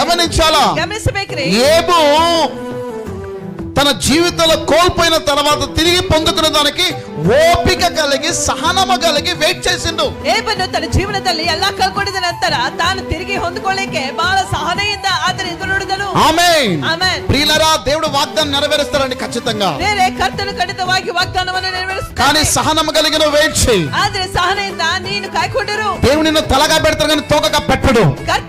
గమనించాలా ಗಮನಿಸಬೇಕ್ರಿ ఏబు తన జీవితంలో కోల్పోయిన తర్వాత తిరిగి పొందుకున్న దానికి ఓపిక కలిగి సహనము కలిగి వెయిట్ చేసిండు ಏಬನು ತನ್ನ ಜೀವನದಲ್ಲಿ ಎಲ್ಲಾ ಕಳ್ಕೊಂಡಿದ ನಂತರ ತಾನು ತಿರುಗಿ ಹೊಂದ್ಕೊಳ್ಳಿಕ್ಕೆ ಬಹಳ ಸಹನೆಯಿಂದ ಆತನ ಎದುರು ನೋಡಿದನು ఆమె ಆಮೇನ್ ప్రియులరా దేవుడు వాగ్దానం నెరవేరుస్తాడండి ఖచ్చితంగా ಬೇರೆ ಕರ್ತನು ಖಂಡಿತವಾಗಿ ವಾಗ್ದಾನವನ್ನು ನೆರವೇರಿಸ್ತಾನೆ కానీ సహనము కలిగిన వెయిట్ చేయి ಆದ್ರೆ ಸಹನೆಯಿಂದ ನೀನು ಕಾಯ್ಕೊಂಡಿರು దేవుడు నిన్ను తలగా పెడతాడు కానీ తోకగా పెట్టడు ಕರ್ತನ ತಲೆಯಾಗಿ ಇಡ್ತಾನೆ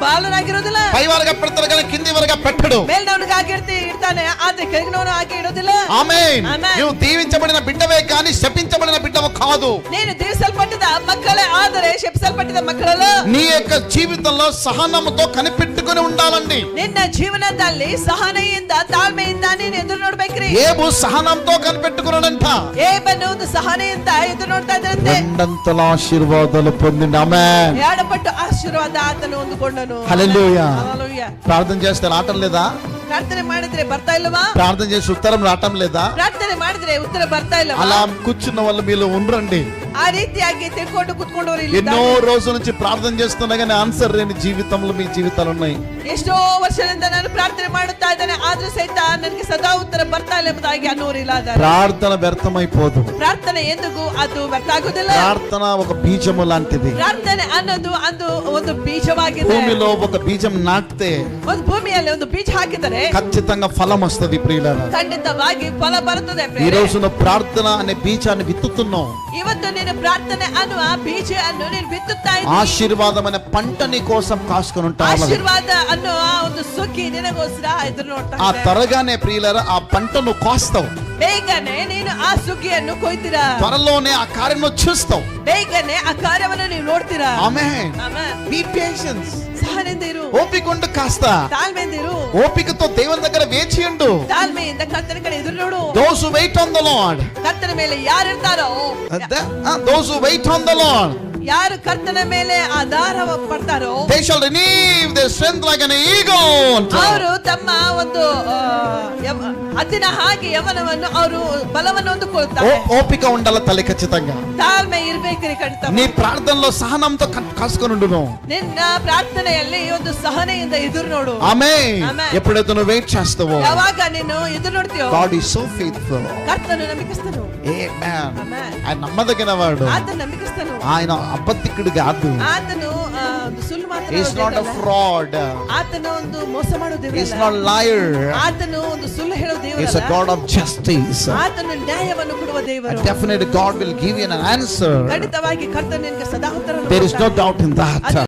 ಹೊತ್ತನು ಬಾಲನಾಗಿರೋದಿಲ್ಲ పై వరగా పెడతాడు కానీ కింది వరగా పెట్టడు ಮೇಲ್ನವನಿಗಾಗಿರ್ತಿ ಇಡ್ತಾನೆ ಆದ್ರೆ ಕೆಳಗಿನವನು ಹಾಗೆ ಇಡೋದಿಲ್ಲ ఆమె ఆమేన్. నువ్వు దీవించబడిన బిడ్డవే కానీ శపించబడిన బిడ్డవు కాదు ನೀನು ದಿವಿಸಲ್ಪಟ್ಟಿದ ಮಕ್ಕಳೇ ಆದರೆ ಶಪಿಸಲ್ಪಟ್ಟಿದ ಮಕ್ಕಳಲ್ಲ నీ యొక్క జీవితంలో సహనముతో కనిపెట్టుకుని ఉండాలండి ನಿನ್ನ ಜೀವನದಲ್ಲಿ ಸಹನೆಯಿಂದ ತಾಳ್ಮೆಯಿಂದ ನೀನು ಎದುರು ఏబు సహనంతో కనిపెట్టుకున్నాడంట. ఏబను రెండంతల ఆశీర్వాదాలు పొందిండు. ఆమె ఏడపట్టు ఆశీర్వాದ హల్లెలూయా. ప్రార్థన చేస్తే రాటం లేదా? ప్రార్థన చేసి ఉత్తరం రావటం లేదా? ప్రార్థన ಮಾಡಿದ್ರೆ ಉತ್ತರ ಬರ್ತಾ అలా కూర్చున్న వాళ్ళు మీలో ఉండరండి ಆ ರೀತಿಯಾಗಿ ತಿಳ್ಕೊಂಡು ಕುತ್ಕೊಂಡವ್ರು ಇಲ್ಲಿ ఎన్నో రోజుల నుంచి ప్రార్థన చేస్తున్నా కానీ ఆన్సర్ లేని జీవితంలో మీ జీవితాలు ఉన్నాయి. ఎన్నో వర్షాలు ನಾನು ರಾಜು ಸಹಿತ ನನಗೆ ಸದಾ ಉತ್ತರ ಬರ್ತಾ ಇಲ್ಲ ಎಂಬುದಾಗಿ ಅನ್ನೋರಿಲ್ಲ ಪ್ರಾರ್ಥನೆ ವ್ಯರ್ಥಮೈಪೋದು ಪ್ರಾರ್ಥನೆ ಪ್ರಾರ್ಥನೆ ಎಂದಿಗೂ ಅದು ವ್ಯರ್ಥ ಆಗುದಿಲ್ಲ ప్రార్థన ఒక బీజము లాంటిది ಪ್ರಾರ್ಥನೆ ಅನ್ನೋದು ಅದು ಒಂದು ಬೀಜವಾಗಿದೆ భూమిలో ఒక బీజం నాటితే ಒಂದು ಭೂಮಿಯಲ್ಲಿ ಒಂದು ಬೀಜ ಹಾಕಿದರೆ ఖచ్చితంగా ఫలం వస్తుంది ప్రియులారా ಖಂಡಿತವಾಗಿ ಫಲ ಬರುತ್ತದೆ ఈ ಪ್ರಿಯರೇ. రోజున ప్రార్థన అనే బీజాన్ని విత్తుతున్నాం ಇವತ್ತು ನೀನು ಪ್ರಾರ್ಥನೆ ಅನ್ನುವ ಬೀಜ ಅನ್ನು ನೀನು ಬಿತ್ತುತ್ತಾ ಇದ್ದೀ. ఆశీర్వాదం అనే పంట నీ కోసం కాసుకొని ఉంటాం ಆಶೀರ್ವಾದ ಅನ್ನುವ ಒಂದು ಸುಗ್ಗಿ ನಿನಗೋಸ್ಕರ ಎದುರು ನೋಡ್ತಾ ఆ ಇದೆ. త్వరగానే ప్రియులారా ఆ పంటను కోస్తావు ಬೇಗನೆ ನೀನು ಆ ಸುಗ್ಗಿಯನ್ನು ಕೊಯ್ತೀರಾ త్వరలోనే ఆ కార్యం చూస్తావు ಬೇಗನೆ ಆ ಕಾರ್ಯವನ್ನು ನೀವು ನೋಡ್ತೀರಾ ఆమె ಆಮೆನ್. బీ పేషెన్స్ ಸಹನೆಯಿಂದ ಇರು ఓపిక ఉండు కాస్త ತಾಳ್ಮೆಯಿಂದ ಇರು ఓపికతో దేవుని దగ్గర వేచి ఉండు ತಾಳ್ಮೆಯಿಂದ ಕರ್ತನ ಕಡೆ ಎದುರು ನೋಡು those wait on the Lord ಕರ್ತನ ಮೇಲೆ ಯಾರು ಇರ್ತಾರೋ those wait on the Lord ಯಾರು ಕರ್ತನ ಮೇಲೆ ಆಧಾರ ಪಡ್ತಾರೋ they shall renew their strength like an eagle ಅವರು ತಮ್ಮ ಒಂದು ಆ, ಯವ- ಹದ್ದಿನ ಹಾಗೆ ಯವನವನ್ನು ಅವರು ಬಲವನ್ನು ಹೊಂದಿಕೊಳ್ತಾರೆ ఓపిక ఉండాల తల్లి ఖచ్చితంగా ತಾಳ್ಮೆ ಇರ್ಬೇಕ್ರಿ ಖಂಡಿತ నీ ప్రార్థనలో సహనంతో కా- కాసుకొని ఉండును ನಿನ್ನ ಪ್ರಾರ್ಥನೆಯಲ್ಲಿ ಒಂದು ಸಹನೆಯಿಂದ ಎದುರು ನೋಡು ఆమె Amen. ఎప్పుడైతే నువ్వు వెయిట్ చేస్తావో ಯಾವಾಗ ನೀನು ಎದುರು ನೋಡ್ತೀಯೋ గాడ్ ఈస్ సో ఫెయిత్ఫుల్ ಕರ್ತನು ನಂಬಿಕಸ್ತನು ఆమేన్ Amen. ఆయన నమ్మదగిన వాడు ಆತನು ನಂಬಿಕಸ್ತನು ఆయన అబద్ధికుడు కాదు ಆತನು ಆ, ಒಂದು ಸುಳ್ಳು ఈస్ నాట్ అ ಮಾತ್ರ ఫ్రాడ్ ಆತನು ಒಂದು ಮೋಸ ಮಾಡೋ ఈస్ ದೇವರಲ್ಲ నాట్ లయర్ ಆತನು ಒಂದು ಸುಳ್ಳು is a God of justice. A definite Definitely, God will give you an answer. There is no doubt in that.